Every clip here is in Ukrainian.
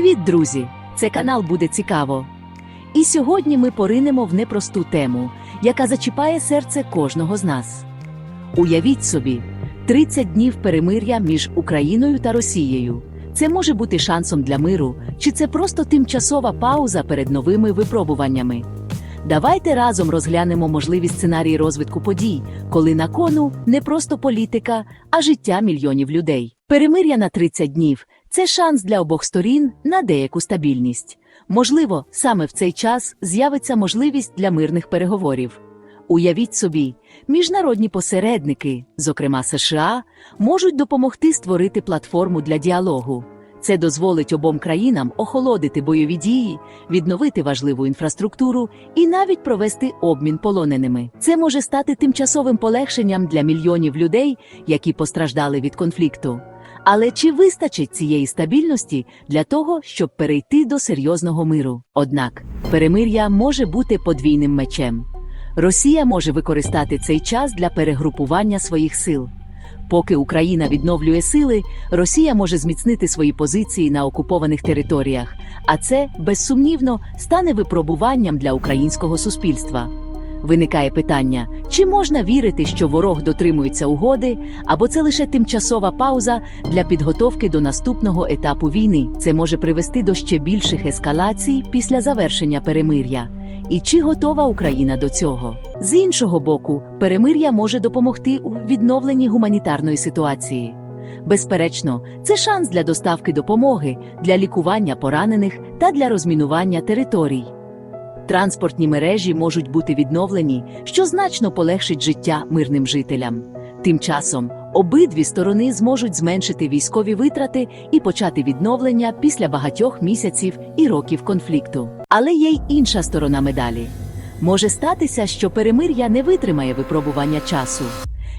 Привіт, друзі! Це канал буде цікаво. І сьогодні ми поринемо в непросту тему, яка зачіпає серце кожного з нас. Уявіть собі, 30 днів перемир'я між Україною та Росією. Це може бути шансом для миру, чи це просто тимчасова пауза перед новими випробуваннями. Давайте разом розглянемо можливі сценарії розвитку подій, коли на кону не просто політика, а життя мільйонів людей. Перемир'я на 30 днів це шанс для обох сторін на деяку стабільність. Можливо, саме в цей час з'явиться можливість для мирних переговорів. Уявіть собі, міжнародні посередники, зокрема США, можуть допомогти створити платформу для діалогу. Це дозволить обом країнам охолодити бойові дії, відновити важливу інфраструктуру і навіть провести обмін полоненими. Це може стати тимчасовим полегшенням для мільйонів людей, які постраждали від конфлікту. Але чи вистачить цієї стабільності для того, щоб перейти до серйозного миру? Однак перемир'я може бути подвійним мечем. Росія може використати цей час для перегрупування своїх сил. Поки Україна відновлює сили, Росія може зміцнити свої позиції на окупованих територіях, а це безсумнівно стане випробуванням для українського суспільства. Виникає питання: чи можна вірити, що ворог дотримується угоди, або це лише тимчасова пауза для підготовки до наступного етапу війни? Це може привести до ще більших ескалацій після завершення перемир'я. І чи готова Україна до цього? З іншого боку, перемир'я може допомогти у відновленні гуманітарної ситуації. Безперечно, це шанс для доставки допомоги, для лікування поранених та для розмінування територій. Транспортні мережі можуть бути відновлені, що значно полегшить життя мирним жителям. Тим часом обидві сторони зможуть зменшити військові витрати і почати відновлення після багатьох місяців і років конфлікту. Але є й інша сторона медалі. Може статися, що перемир'я не витримає випробування часу.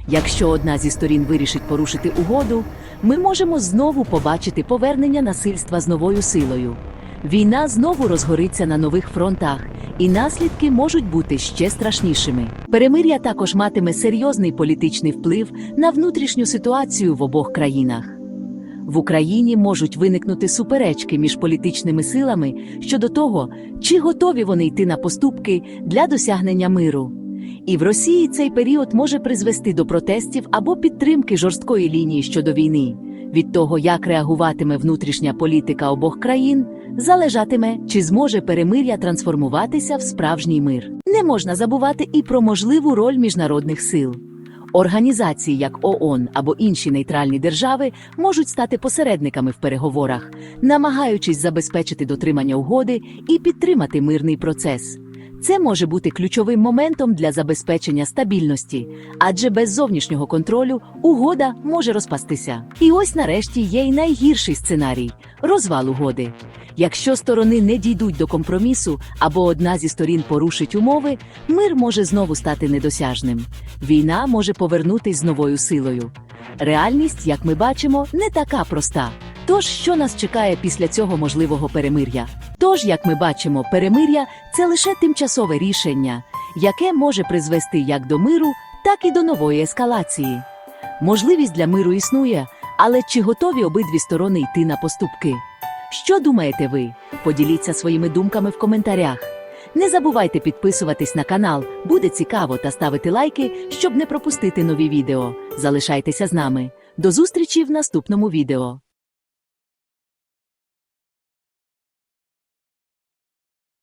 Якщо одна зі сторін вирішить порушити угоду, ми можемо знову побачити повернення насильства з новою силою. Війна знову розгориться на нових фронтах, і наслідки можуть бути ще страшнішими. Перемир'я також матиме серйозний політичний вплив на внутрішню ситуацію в обох країнах. В Україні можуть виникнути суперечки між політичними силами щодо того, чи готові вони йти на поступки для досягнення миру. І в Росії цей період може призвести до протестів або підтримки жорсткої лінії щодо війни. Від того, як реагуватиме внутрішня політика обох країн, залежатиме, чи зможе перемир'я трансформуватися в справжній мир. Не можна забувати і про можливу роль міжнародних сил. Організації, як ООН або інші нейтральні держави, можуть стати посередниками в переговорах, намагаючись забезпечити дотримання угоди і підтримати мирний процес. Це може бути ключовим моментом для забезпечення стабільності, адже без зовнішнього контролю угода може розпастися. І ось нарешті є й найгірший сценарій розвал угоди. Якщо сторони не дійдуть до компромісу або одна зі сторін порушить умови, мир може знову стати недосяжним. Війна може повернутись з новою силою. Реальність, як ми бачимо, не така проста. Тож, що нас чекає після цього можливого перемир'я? Тож, як ми бачимо, перемир'я це лише тимчасове рішення, яке може призвести як до миру, так і до нової ескалації. Можливість для миру існує, але чи готові обидві сторони йти на поступки? Що думаєте ви? Поділіться своїми думками в коментарях. Не забувайте підписуватись на канал, буде цікаво та ставити лайки, щоб не пропустити нові відео. Залишайтеся з нами. До зустрічі в наступному відео.